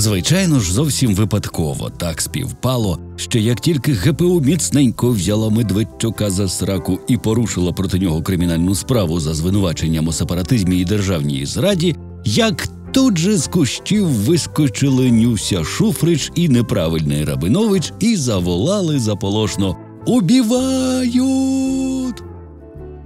Звичайно ж, зовсім випадково так співпало, що як тільки ГПУ міцненько взяла Медведчука за сраку і порушила проти нього кримінальну справу за звинуваченням у сепаратизмі і державній зраді, як тут же з кущів вискочили Нюся Шуфрич і неправильний Рабинович і заволали заполошно Убівають!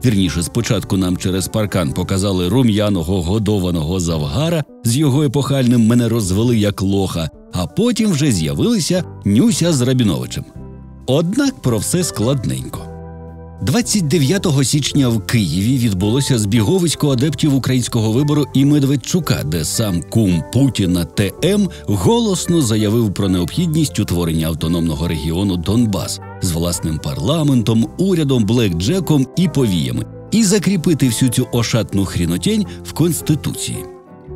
Вірніше, спочатку нам через паркан показали рум'яного годованого завгара з його епохальним мене розвели як лоха, а потім вже з'явилися Нюся з Рабіновичем. Однак про все складненько. 29 січня в Києві відбулося збіговисько адептів українського вибору і Медведчука, де сам кум Путіна ТМ голосно заявив про необхідність утворення автономного регіону Донбас з власним парламентом, урядом, блекджеком і повіями, і закріпити всю цю ошатну хрінотень в конституції.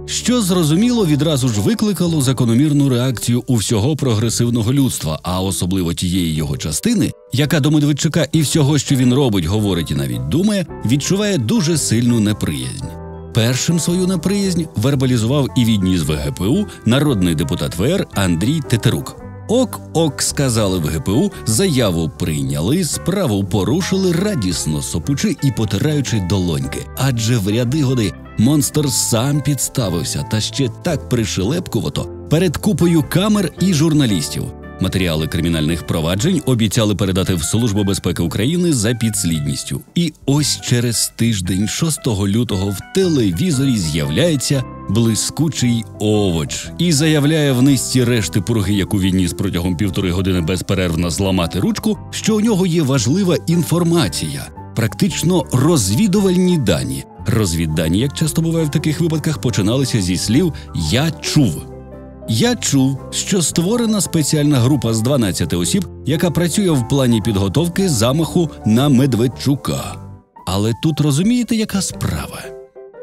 Що зрозуміло відразу ж викликало закономірну реакцію у всього прогресивного людства, а особливо тієї його частини, яка до Медведчука і всього, що він робить, говорить і навіть думає, відчуває дуже сильну неприязнь. Першим свою неприязнь вербалізував і відніс в ГПУ народний депутат ВР Андрій Тетерук. Ок, ок, сказали в ГПУ, заяву прийняли, справу порушили радісно сопучи і потираючи долоньки. Адже в ряди годи монстр сам підставився та ще так пришелепкувато перед купою камер і журналістів. Матеріали кримінальних проваджень обіцяли передати в Службу безпеки України за підслідністю. І ось через тиждень, 6 лютого, в телевізорі з'являється блискучий овоч і заявляє в низці решти пурги, яку відніс протягом півтори години безперервно зламати ручку, що у нього є важлива інформація, практично розвідувальні дані. Розвіддані, як часто буває в таких випадках, починалися зі слів Я чув. Я чув, що створена спеціальна група з 12 осіб, яка працює в плані підготовки замаху на Медведчука. Але тут розумієте, яка справа?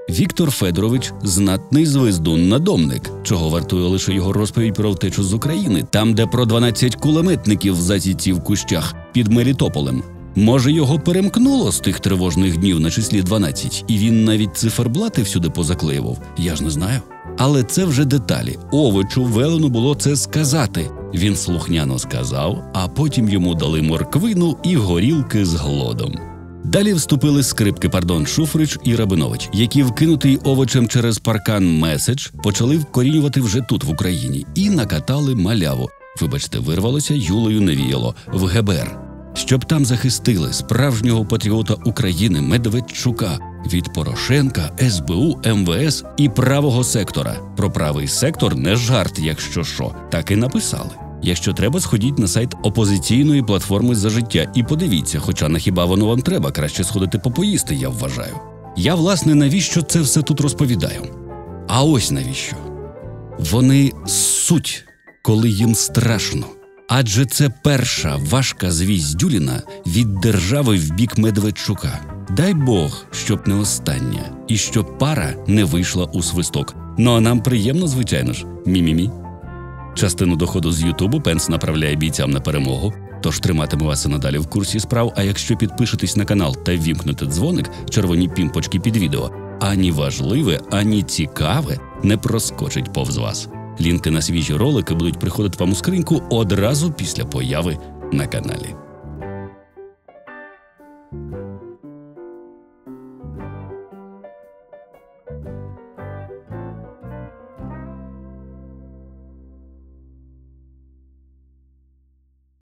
Віктор Федорович знатний звездун-надомник, чого вартує лише його розповідь про втечу з України, там, де про 12 кулеметників зазіці в кущах під Мелітополем. Може, його перемкнуло з тих тривожних днів на числі 12, і він навіть циферблати всюди позаклеював. Я ж не знаю. Але це вже деталі. Овочу велено було це сказати. Він слухняно сказав, а потім йому дали морквину і горілки з глодом. Далі вступили скрипки, пардон, Шуфрич і Рабинович, які вкинутий овочем через паркан меседж почали вкорінювати вже тут, в Україні, і накатали маляву. Вибачте, вирвалося Юлею Невіяло в ГБР, щоб там захистили справжнього патріота України Медведчука від Порошенка, СБУ, МВС і правого сектора. Про правий сектор не жарт, якщо що, так і написали. Якщо треба, сходіть на сайт опозиційної платформи за життя і подивіться, хоча на хіба воно вам треба краще сходити попоїсти, я вважаю. Я, власне, навіщо це все тут розповідаю? А ось навіщо? Вони суть, коли їм страшно. Адже це перша важка звість Дюліна від держави в бік Медведчука. Дай Бог, щоб не остання, і щоб пара не вийшла у свисток. Ну а нам приємно, звичайно ж, мі-мі-мі. Частину доходу з Ютубу Пенс направляє бійцям на перемогу. Тож триматиме вас і надалі в курсі справ. А якщо підпишетесь на канал та вімкнете дзвоник, червоні пімпочки під відео, ані важливе, ані цікаве не проскочить повз вас. Лінки на свіжі ролики будуть приходити вам у скриньку одразу після появи на каналі.